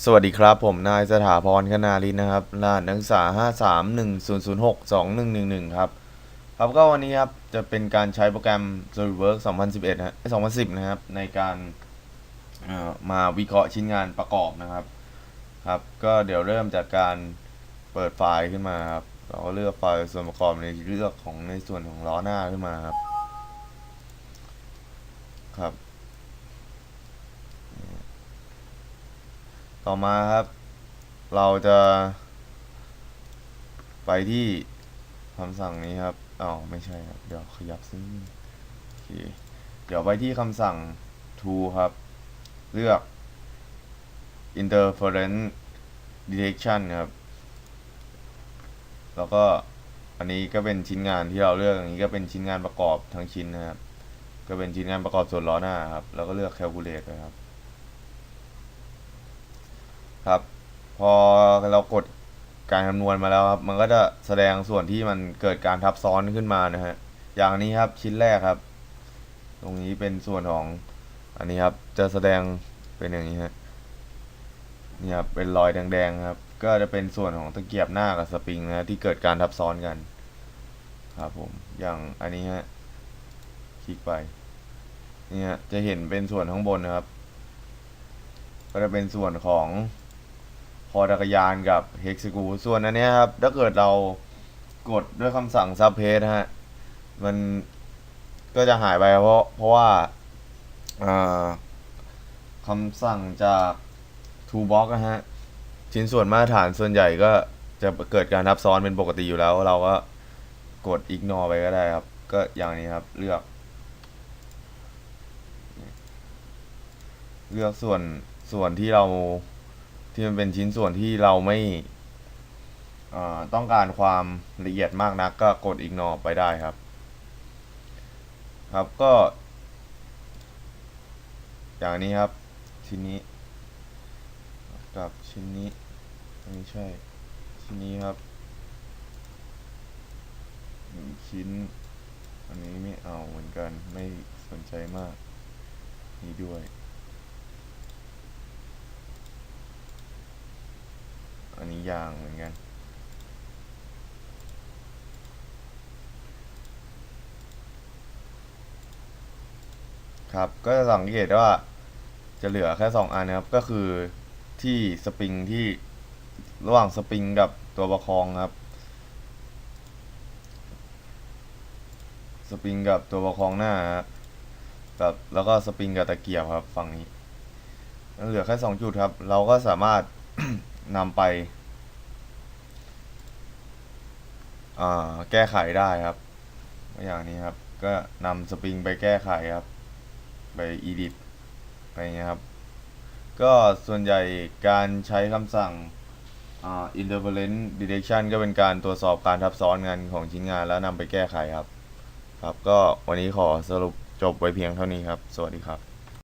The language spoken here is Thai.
สวัสดีครับผมนายสถาพรคณาลินนะครับรหัสนักศึกษาห้าสามหนึ่งศูนย์ศูนย์หกสองหนึ่งหนึ่งหนึ่งครับ ครับก็วันนี้ครับ จะเป็นการใช้โปรแกรม SolidWorks 2011นะ2010 นะครับ ในการมาวิเคราะห์ชิ้นงานประกอบนะครับ ครับ ก็เดี๋ยวเริ่มจากการเปิดไฟล์ขึ้นมาครับ เราก็เลือกไฟล์ส่วนประกอบในเลือกของในส่วนของล้อหน้าขึ้นมาครับ ครับ ต่อมาครับ เราจะไปที่คำสั่งนี้ครับอ๋อไม่ใช่ครับ เดี๋ยวขยับซิโอเคเดี๋ยวไปที่คำสั่ง to ครับ เลือก interference detection ครับ แล้วก็อันนี้ก็เป็นชิ้นงานที่เราเลือกอย่างนี้ก็เป็นชิ้นงานประกอบทั้งชิ้นนะครับ ก็เป็นชิ้นงานประกอบส่วนล้อหน้าครับ แล้วก็เลือก calculate เลยครับ ครับ พอเรากดการคำนวณมาแล้วครับ มันก็จะแสดงส่วนที่มันเกิดการทับซ้อนขึ้นมานะฮะ อย่างนี้ครับชิ้นแรกครับ ตรงนี้เป็นส่วนของอันนี้ครับ จะแสดงเป็นอย่างนี้ฮะ นี่ครับ เป็นรอยแดงๆครับ ก็จะเป็นส่วนของตะเกียบหน้ากับสปริงนะที่เกิดการทับซ้อนกัน ครับผม อย่างอันนี้ฮะ คลิกไป นี่ฮะ จะเห็นเป็นส่วนข้างบนนะครับ ก็จะเป็นส่วนของ คอจักรยานกับเฮกซิกูส่วนอันนี้ครับ ถ้าเกิดเรากดด้วยคำสั่งซับเพจฮะ มันก็จะหายไปเพราะเพราะว่าคำสั่งจาก Toolbox นะฮะ ชิ้นส่วนมาตรฐานส่วนใหญ่ก็จะเกิดการทับซ้อนเป็นปกติอยู่แล้ว เราก็กด ignore ไปก็ได้ครับ ก็อย่างนี้ครับ เลือก เลือกส่วนส่วนที่เรา ที่มันเป็นชิ้นส่วนที่เราไม่ต้องการความละเอียดมากนักก็กด ignore ไปได้ครับ ครับก็ อย่างนี้ครับ ชิ้นนี้ กับชิ้นนี้ไม่ใช่ ชิ้นนี้ครับหนึ่งชิ้น อันนี้ไม่เอาเหมือนกันไม่สนใจมาก นี้ด้วย อันนี้ยางเหมือนกันครับ ก็จะสังเกตว่าจะเหลือแค่สองอันนะครับ ก็คือที่สปริงที่ระหว่างสปริงกับตัวประคองครับ สปริงกับตัวประคองหน้าครับกับแล้วก็สปริงกับตะเกียบครับฝั่งนี้ เหลือแค่สองจุดครับ เราก็สามารถนำไปอ่า แก้ไขได้ครับอย่างนี้ครับ ก็นำสปริงไปแก้ไขครับ ไป edit ไปอย่างเงี้ยครับ ก็ส่วนใหญ่การใช้คำสั่งอ่า interference detection ก็เป็นการตรวจสอบการทับซ้อนงานของชิ้นงานแล้วนำไปแก้ไขครับ ครับ ก็วันนี้ขอสรุปจบไว้เพียงเท่านี้ครับ สวัสดีครับ